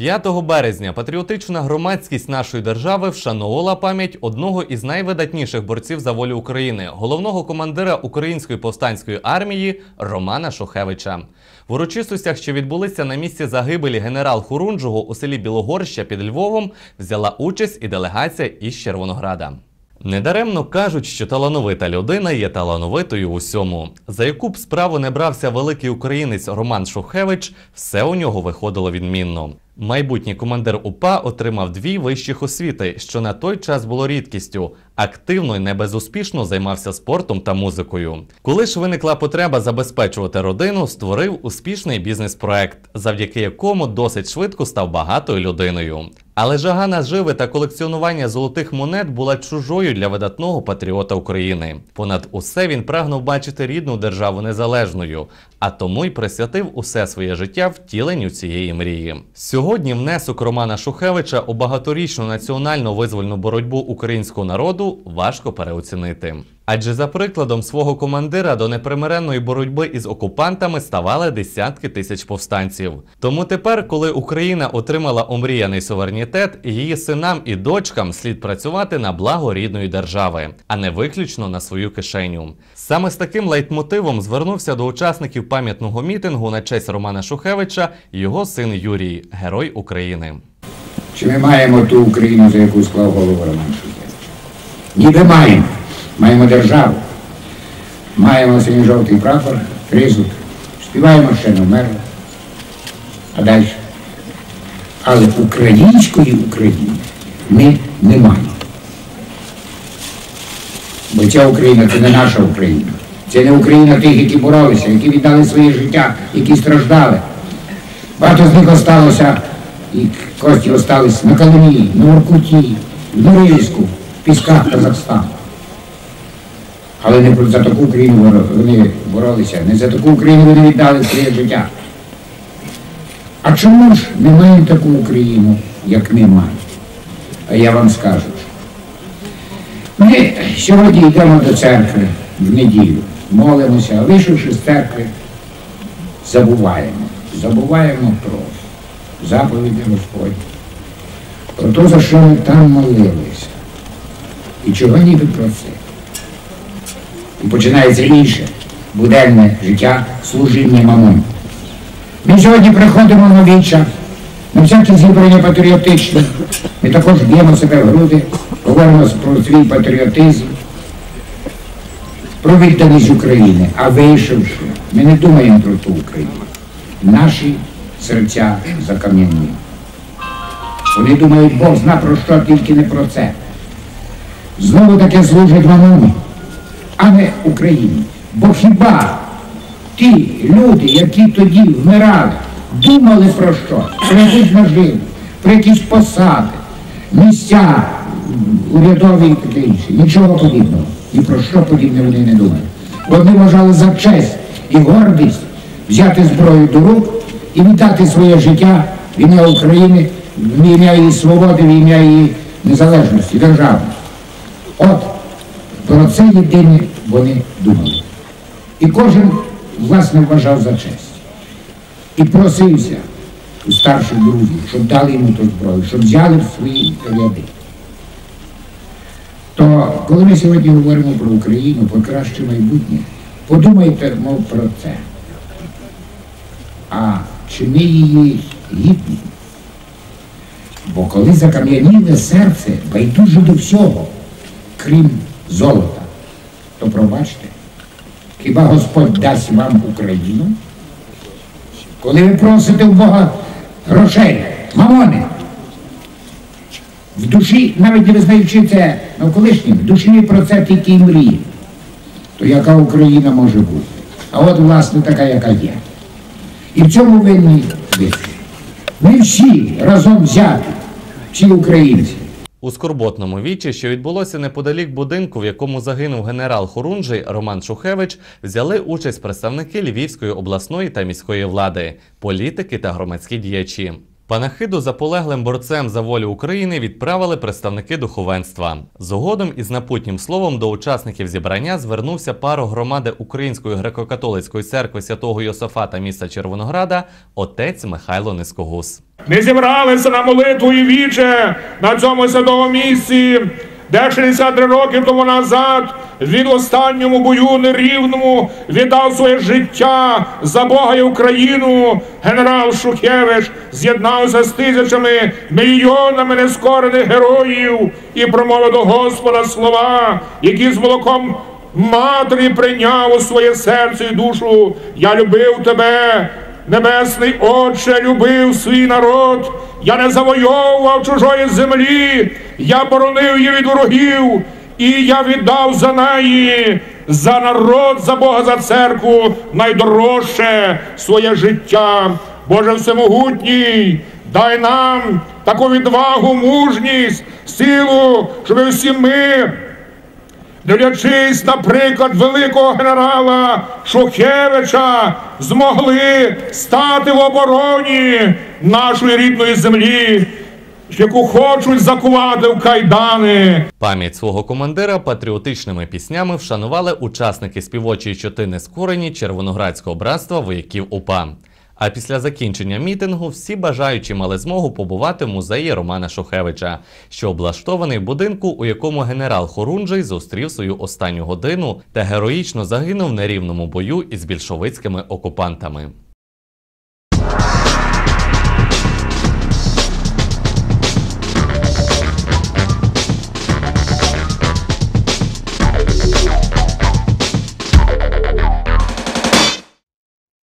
5 березня патріотична громадськість нашої держави вшановувала пам'ять одного із найвидатніших борців за волю України, головного командира Української повстанської армії Романа Шухевича. В урочистостях, що відбулися на місці загибелі генерал Хорунжого у селі Білогорща під Львовом, взяла участь і делегація із Червонограда. Недаремно кажуть, що талановита людина є талановитою в усьому. За яку б справу не брався великий українець Роман Шухевич, все у нього виходило відмінно. Майбутній командир УПА отримав дві вищих освіти, що на той час було рідкістю. Активно і не безуспішно займався спортом та музикою. Коли ж виникла потреба забезпечувати родину, створив успішний бізнес-проект, завдяки якому досить швидко став багатою людиною. Але жага наживи та колекціонування золотих монет була чужою для видатного патріота України. Понад усе він прагнув бачити рідну державу незалежною, а тому й присвятив усе своє життя втіленню цієї мрії. Сьогодні внесок Романа Шухевича у багаторічну національну визвольну боротьбу українського народу важко переоцінити. Адже за прикладом свого командира до непримиренної боротьби із окупантами ставали десятки тисяч повстанців. Тому тепер, коли Україна отримала омріяний суверенітет, її синам і дочкам слід працювати на благо рідної держави, а не виключно на свою кишеню. Саме з таким лейтмотивом звернувся до учасників пам'ятного мітингу на честь Романа Шухевича його син Юрій, герой України. Чи ми маємо ту Україну, за яку склав голову Роман Шухевич? Ніби маємо. Маємо державу. Маємо синьо-жовтий прапор, тризуб. Співаємо ще не вмерли. А далі. Але української України ми не маємо. Бо ця Україна це не наша Україна. Це не Україна тих, які боролися, які віддали своє життя, які страждали. Багато з них осталося, і кості остались на Калині, на Воркуті, в Норильську, в пісках Казахстану. Але не за таку Україну вони боролися, не за таку Україну вони віддали своє життя. А чому ж ми маємо таку Україну, як ми маємо? А я вам скажу. Ми сьогодні йдемо до церкви в неділю, молимося, а вийшовши з церкви, забуваємо. Забуваємо про заповіді Господні, про те, за що ми там молилися. І чого ніби про це. І починається інше буденне життя служіння мамон. Ми сьогодні приходимо на віча, на всякі зібрання патріотичні. Ми також б'ємо себе в груди, говоримо про свій патріотизм, про відданість України. А вийшовши, ми не думаємо про ту Україну. Наші серця закам'яні. Вони думають, Бог зна про що, тільки не про це. Знову таке служить мамоні, а не Україні. Бо хіба ті люди, які тоді вмирали, думали про що? Про якусь наживу, про якісь посади, місця урядові і таке інше. Нічого подібного. І про що подібне вони не думали. Вони вважали за честь і гордість взяти зброю до рук і віддати своє життя в ім'я України, в ім'я її свободи, в ім'я її незалежності, державності. От про це єдине вони думали. І кожен, власне, вважав за честь. І просився у старших друзів, щоб дали йому ту зброю, щоб взяли в свої ряди. То коли ми сьогодні говоримо про Україну, про краще майбутнє, подумайте, мов про це. А чи ми її гідні? Бо коли закам'яніле серце байдуже до всього, крім золота, то пробачте, хіба Господь дасть вам Україну? Коли ви просите в Бога грошей, мамони, в душі, навіть не визнаючи це навколишнім, в душі про це тільки мріє, то яка Україна може бути? А от, власне, така, яка є. І в цьому винні ви. Ми всі разом взяті, всі українці. У скорботному вічі, що відбулося неподалік будинку, в якому загинув генерал Хорунжий Роман Шухевич, взяли участь представники Львівської обласної та міської влади, політики та громадські діячі. Панахиду за полеглим борцем за волю України відправили представники духовенства. Згодом із напутнім словом до учасників зібрання звернувся паро громади Української греко-католицької церкви святого Йосафата міста Червонограда отець Михайло Нискогус. Ми зібралися на молитву і віче на цьому святому місці, де 63 роки тому назад він в останньому бою нерівному віддав своє життя за Бога і Україну. Генерал Шухевич з'єднався з тисячами мільйонами нескорених героїв і промовив до Господа слова, які з молоком матері прийняв у своє серце і душу. Я любив тебе. Небесний Отче любив свій народ, я не завойовував чужої землі, я боронив її від ворогів, і я віддав за неї, за народ, за Бога, за церкву найдорожче своє життя. Боже Всемогутній, дай нам таку відвагу, мужність, силу, щоб всі ми дивлячись, наприклад, великого генерала Шухевича, змогли стати в обороні нашої рідної землі, яку хочуть закувати в кайдани. Пам'ять свого командира патріотичними піснями вшанували учасники співочої чотини скорені Червоноградського братства вояків УПА. А після закінчення мітингу всі бажаючі мали змогу побувати в музеї Романа Шухевича, що облаштований в будинку, у якому генерал Хорунжий зустрів свою останню годину та героїчно загинув в нерівному бою із більшовицькими окупантами.